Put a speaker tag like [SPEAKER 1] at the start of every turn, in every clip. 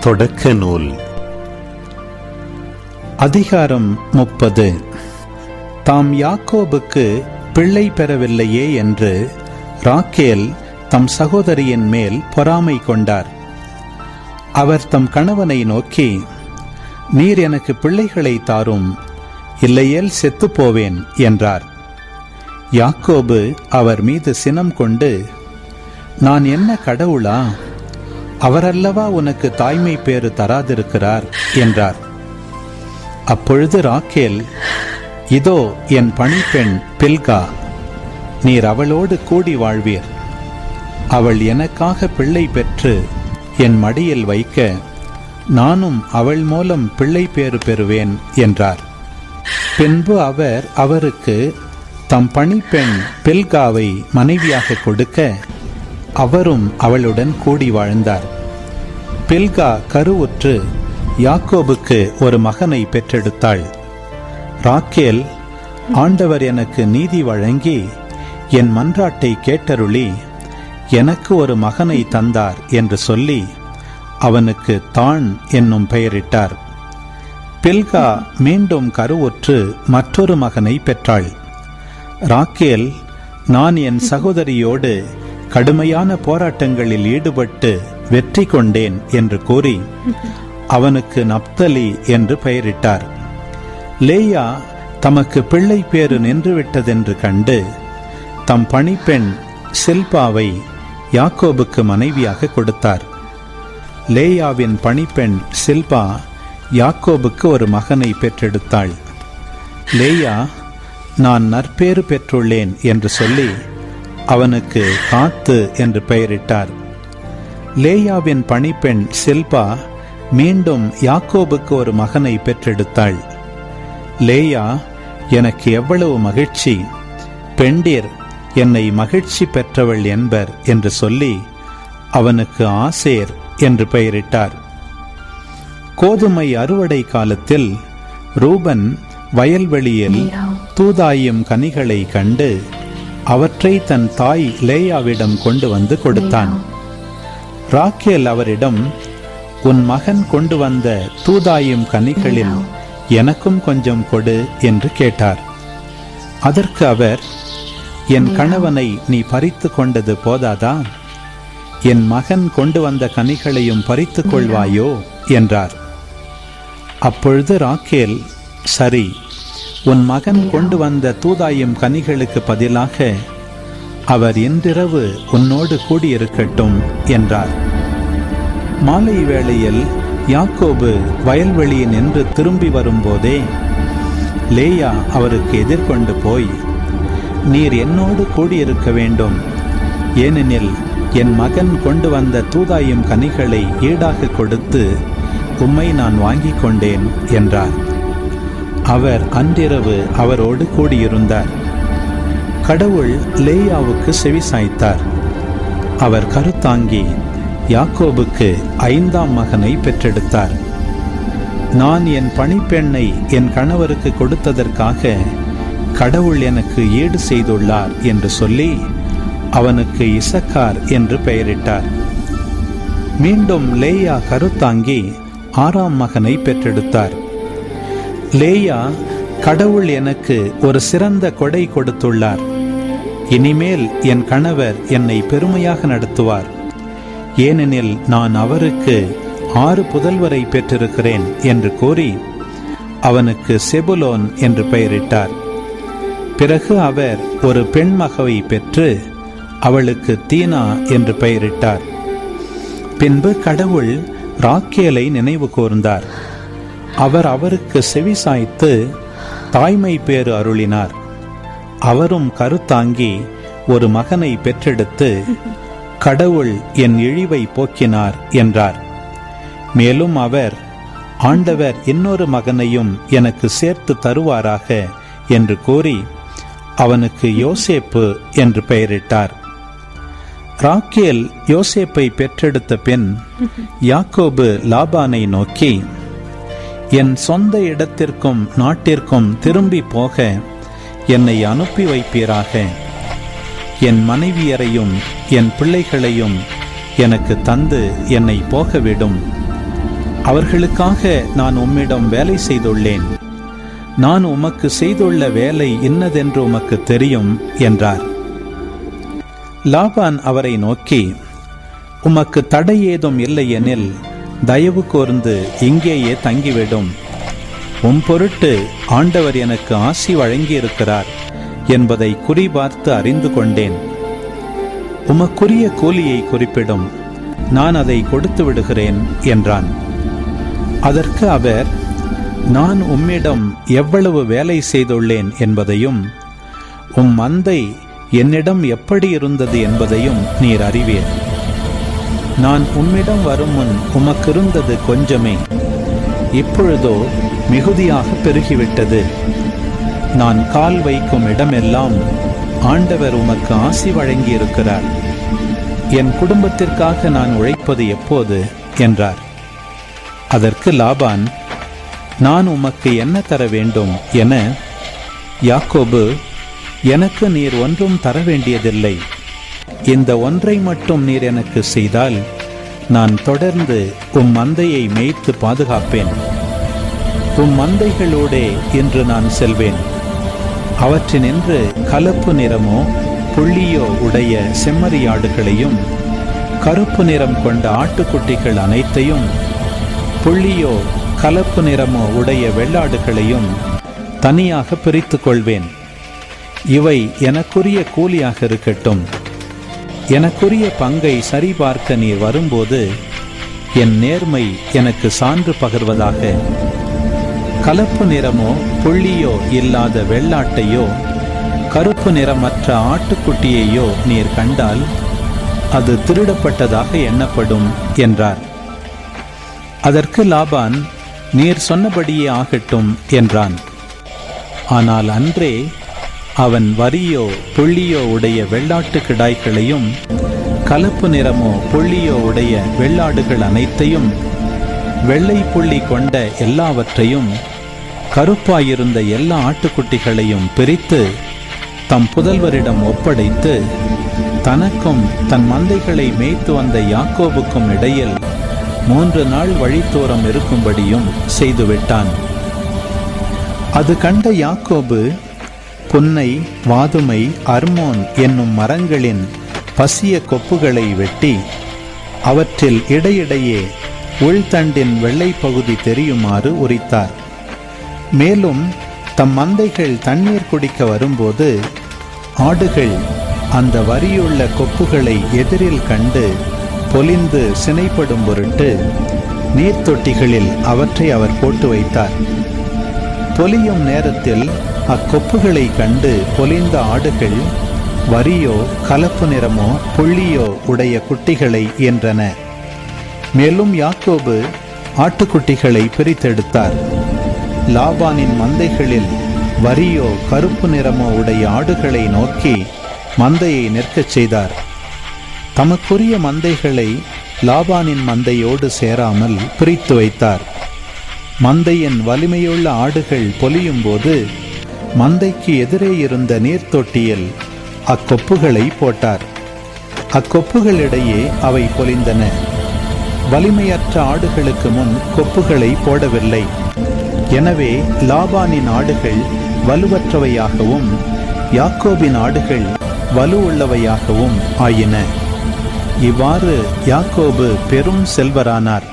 [SPEAKER 1] தொடக்க நூல் அதிகாரம் முப்பது. தாம் யாக்கோபுக்கு பிள்ளை பெறவில்லையே என்று ராக்கேல் தம் சகோதரியின் மேல் பொறாமை கொண்டார். அவர் தம் கணவனை நோக்கி நீர் எனக்கு பிள்ளைகளை தாரும் இல்லையேல் செத்துப் போவேன் என்றார். யாக்கோபு அவர் மீது சினம் கொண்டு நான் என்ன கடவுளா? அவரல்லவா உனக்கு தாய்மை பேறு தராதிருக்கிறார் என்றார். அப்பொழுது ராக்கேல் இதோ என் பணிப்பெண் பில்கா நீர் அவளோடு கூடி வாழ்வீர். அவள் எனக்காக பிள்ளை பெற்று என் மடியில் வைக்க நானும் அவள் மூலம் பிள்ளை பேறு பெறுவேன் என்றார். பின்பு அவர் அவருக்கு தம் பணிப்பெண் பில்காவை மனைவியாக கொடுக்க அவரும் அவளுடன் கூடி வாழ்ந்தார். பில்கா கருவுற்று யாக்கோபுக்கு ஒரு மகனை பெற்றெடுத்தாள். ராக்கேல் ஆண்டவர் எனக்கு நீதி வழங்கி என் மன்றாட்டை கேட்டருளி எனக்கு ஒரு மகனை தந்தார் என்று சொல்லி அவனுக்கு தான் என்னும் பெயரிட்டார். பில்கா மீண்டும் கருவுற்று மற்றொரு மகனை பெற்றாள். ராக்கேல் நான் என் சகோதரியோடு கடுமையான போராட்டங்களில் ஈடுபட்டு வெற்றி கொண்டேன் என்று கூறி அவனுக்கு நப்தலி என்று பெயரிட்டார். லேயா தமக்கு பிள்ளை பேறு நின்றுவிட்டதென்று கண்டு தம் பணிப்பெண் சில்பாவை யாக்கோபுக்கு மனைவியாக கொடுத்தார். லேயாவின் பணிப்பெண் சில்பா யாக்கோபுக்கு ஒரு மகனை பெற்றெடுத்தாள். லேயா நான் நற்பேறு பெற்றுள்ளேன் என்று சொல்லி அவனுக்கு காத்து என்று பெயரிட்டார். லேயாவின் பணிப்பெண் சில்பா மீண்டும் யாக்கோபுக்கு ஒரு மகனை பெற்றெடுத்தாள். லேயா எனக்கு எவ்வளவு மகிழ்ச்சி. பெண்டிர் என்னை மகிழ்ச்சி பெற்றவள் என்பர் என்று சொல்லி அவனுக்கு ஆசேர் என்று பெயரிட்டார். கோதுமை அறுவடை காலத்தில் ரூபன் வயல்வெளியில் தூதாயும் கனிகளை கண்டு அவற்றை தன் தாய் லேயாவிடம் கொண்டு வந்து கொடுத்தான். ராக்கேல் அவரிடம் உன் மகன் கொண்டு வந்த தூதாயும் கனிகளில் எனக்கும் கொஞ்சம் கொடு என்று கேட்டார். அதற்கு அவர் என் கணவனை நீ பறித்து கொண்டது போதாதா? என் மகன் கொண்டு வந்த கனிகளையும் பறித்துக் கொள்வாயோ? என்றார். அப்பொழுது ராக்கேல் சரி உன் மகன் கொண்டு வந்த தூதாயும் கனிகளுக்கு பதிலாக அவர் இன்றிரவு உன்னோடு கூடியிருக்கட்டும் என்றார். மாலை வேளையில் யாக்கோபு வயல்வெளியில் நின்று திரும்பி வரும்போதே லேயா அவருக்கு எதிர்கொண்டு போய் நீர் என்னோடு கூடியிருக்க வேண்டும். ஏனெனில் என் மகன் கொண்டு வந்த தூதாயும் கனிகளை ஈடாக கொடுத்து உம்மை நான் வாங்கிக் கொண்டேன் என்றார். அவர் அன்றிரவு அவரோடு கூடியிருந்தார். கடவுள் லேயாவுக்கு செவி சாய்த்தார். அவர் கருத்தாங்கி யாக்கோபுக்கு ஐந்தாம் மகனை பெற்றெடுத்தார். நான் என் பணிப்பெண்ணை என் கணவருக்கு கொடுத்ததற்காக கடவுள் எனக்கு ஈடு செய்துள்ளார் என்று சொல்லி அவனுக்கு இசக்கார் என்று பெயரிட்டார். மீண்டும் லேயா கருத்தாங்கி ஆறாம் மகனை பெற்றெடுத்தார். லேயா கடவுள் எனக்கு ஒரு சிறந்த கொடை கொடுத்துள்ளார். இனிமேல் என் கணவர் என்னை பெருமையாக நடத்துவார். ஏனெனில் நான் அவருக்கு ஆறு புதல்வரை பெற்றிருக்கிறேன் என்று கூறி அவனுக்கு செபுலோன் என்று பெயரிட்டார். பிறகு அவர் ஒரு பெண் மகவை பெற்று அவளுக்கு தீனா என்று பெயரிட்டார். பின்பு கடவுள் ராக்கேலை நினைவு கூர்ந்தார். அவர் அவருக்கு செவி சாய்த்து தாய்மை பேறு அருளினார். அவரும் கருத்தாங்கி ஒரு மகனை பெற்றெடுத்து கடவுள் என் இழிவை போக்கினார் என்றார். மேலும் அவர் ஆண்டவர் இன்னொரு மகனையும் எனக்கு சேர்த்து தருவாராக என்று கூறி அவனுக்கு யோசேப்பு என்று பெயரிட்டார். ராக்கேல் யோசேப்பை பெற்றெடுத்த பின் யாக்கோபு லாபானை நோக்கி என் சொந்த இடத்திற்கும் நாட்டிற்கும் திரும்பி போக என்னை அனுப்பி வைப்பீராக. என் மனைவியரையும் என் பிள்ளைகளையும் எனக்கு தந்து என்னை போகவிடும். அவர்களுக்காக நான் உம்மிடம் வேலை செய்துள்ளேன். நான் உமக்கு செய்துள்ள வேலை இன்னதென்று உமக்கு தெரியும் என்றார். லாபான் அவரை நோக்கி உமக்கு தடை ஏதும் இல்லையெனில் தயவு கோர்ந்து இங்கேயே தங்கிவிடும். உம் பொருட்டு ஆண்டவர் எனக்கு ஆசி வழங்கியிருக்கிறார் என்பதை குறிபார்த்து அறிந்து கொண்டேன். உமக்குரிய கூலியை குறிப்பிடும் நான் அதை கொடுத்து விடுகிறேன் என்றான். அதற்கு அவர் நான் உம்மிடம் எவ்வளவு வேலை செய்துள்ளேன் என்பதையும் உம் மந்தை என்னிடம் எப்படி இருந்தது என்பதையும் நீர் அறிவீர். நான் உம்மிடம் வரும் முன் உமக்கிருந்தது கொஞ்சமே. இப்பொழுதோ மிகுதியாக பெருகிவிட்டது. நான் கால் வைக்கும் இடமெல்லாம் ஆண்டவர் உமக்கு ஆசி வழங்கியிருக்கிறார். என் குடும்பத்திற்காக நான் உழைப்பது எப்போது? என்றார். அதற்கு லாபான் நான் உமக்கு என்ன தர வேண்டும்? என யாக்கோபு எனக்கு நீர் ஒன்றும் தர வேண்டியதில்லை. இந்த ஒன்றை மட்டும் நீர் எனக்கு செய்தால் நான் தொடர்ந்து உம் மந்தையை மேய்த்து பாதுகாப்பேன். உம் மந்தைகளோடே இன்று நான் செல்வேன். அவற்றினின்று கலப்பு நிறமோ புள்ளியோ உடைய செம்மறியாடுகளையும் கருப்பு நிறம் கொண்ட ஆட்டுக்குட்டிகள் அனைத்தையும் புள்ளியோ கலப்பு நிறமோ உடைய வெள்ளாடுகளையும் தனியாக பிரித்து கொள்வேன். இவை எனக்குரிய கூலியாக இருக்கட்டும். எனக்குரிய பங்கை சரிபார்க்க நீர் வரும்போது என் நேர்மை எனக்கு சான்று பகர்வதாக. கலப்பு நிறமோ புள்ளியோ இல்லாத வெள்ளாட்டையோ கருப்பு நிறமற்ற ஆட்டுக்குட்டியையோ நீர் கண்டால் அது திருடப்பட்டதாக எண்ணப்படும் என்றார். அதற்கு லாபான் நீர் சொன்னபடியே ஆகட்டும் என்றான். ஆனால் அன்றே அவன் வரியோ புள்ளியோ உடைய வெள்ளாட்டு கிடாய்களையும் கலப்பு நிறமோ புள்ளியோ உடைய வெள்ளாடுகள் அனைத்தையும் வெள்ளை புள்ளி கொண்ட எல்லாவற்றையும் கருப்பாயிருந்த எல்லா ஆட்டுக்குட்டிகளையும் பிரித்து தம் புதல்வரிடம் ஒப்படைத்து தனக்கும் தன் மந்தைகளை மேய்த்து வந்த யாக்கோவுக்கும் இடையில் மூன்று நாள் வழித்தோரம் இருக்கும்படியும் செய்துவிட்டான். அது கண்ட யாக்கோபு புன்னை வாதுமை அர்மோன் என்னும் மரங்களின் பசிய கொப்புகளை வெட்டி அவற்றில் இடையிடையே உள்தண்டின் வெள்ளை பகுதி தெரியுமாறு உரித்தார். மேலும் தம் மந்தைகள் தண்ணீர் குடிக்க வரும்போது ஆடுகள் அந்த வரியுள்ள கொப்புகளை எதிரில் கண்டு பொலிந்து சினைப்படும் பொருட்டு நீர்த்தொட்டிகளில் அவற்றை அவர் போட்டு வைத்தார். பொலியும் நேரத்தில் அக்கொப்புகளை கண்டு பொலிந்த ஆடுகள் வரியோ கலப்பு நிறமோ புள்ளியோ உடைய குட்டிகளை என்றன. மேலும் யாக்கோபு ஆட்டுக்குட்டிகளை பிரித்தெடுத்தார். லாபானின் மந்தைகளில் வரியோ கருப்பு நிறமோ உடைய ஆடுகளை நோக்கி மந்தையை நிற்கச் செய்தார். தமக்குரிய மந்தைகளை லாபானின் மந்தையோடு சேராமல் பிரித்து வைத்தார். மந்தையின் வலிமையுள்ள ஆடுகள் பொலியும் போது மந்தைக்கு எதிரே இருந்த நீர்த்தொட்டியில் அக்கொப்புகளை போட்டார். அக்கொப்புகளிடையே அவை பொலிந்தன. வலிமையற்ற ஆடுகளுக்கு முன் கொப்புகளை போடவில்லை. எனவே லாபானின் ஆடுகள் வலுவற்றவையாகவும் யாக்கோபின் ஆடுகள் வலுவுள்ளவையாகவும் ஆயின. இவ்வாறு யாக்கோபு பெரும் செல்வரானார்.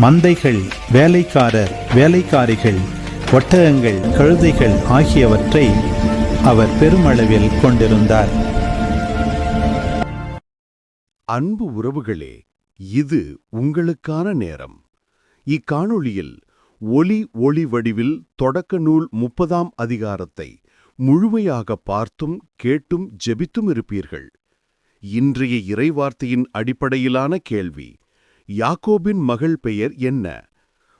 [SPEAKER 1] மந்தைகள் வேலைக்காரர் வேலைக்காரிகள் ஒட்டகங்கள் கழுதைகள் ஆகியவற்றை அவர் பெருமளவில் கொண்டிருந்தார்.
[SPEAKER 2] அன்பு உறவுகளே இது உங்களுக்கான நேரம். இக்காணொளியில் ஒலி ஒளி வடிவில் தொடக்க நூல் முப்பதாம் அதிகாரத்தை முழுமையாக பார்த்தும் கேட்டும் ஜெபித்தும் இருப்பீர்கள். இன்றைய இறைவார்த்தையின் அடிப்படையிலான கேள்வி யாக்கோபின் மகள் பெயர் என்ன?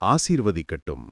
[SPEAKER 2] ஆசீர்வதிக்கட்டும்.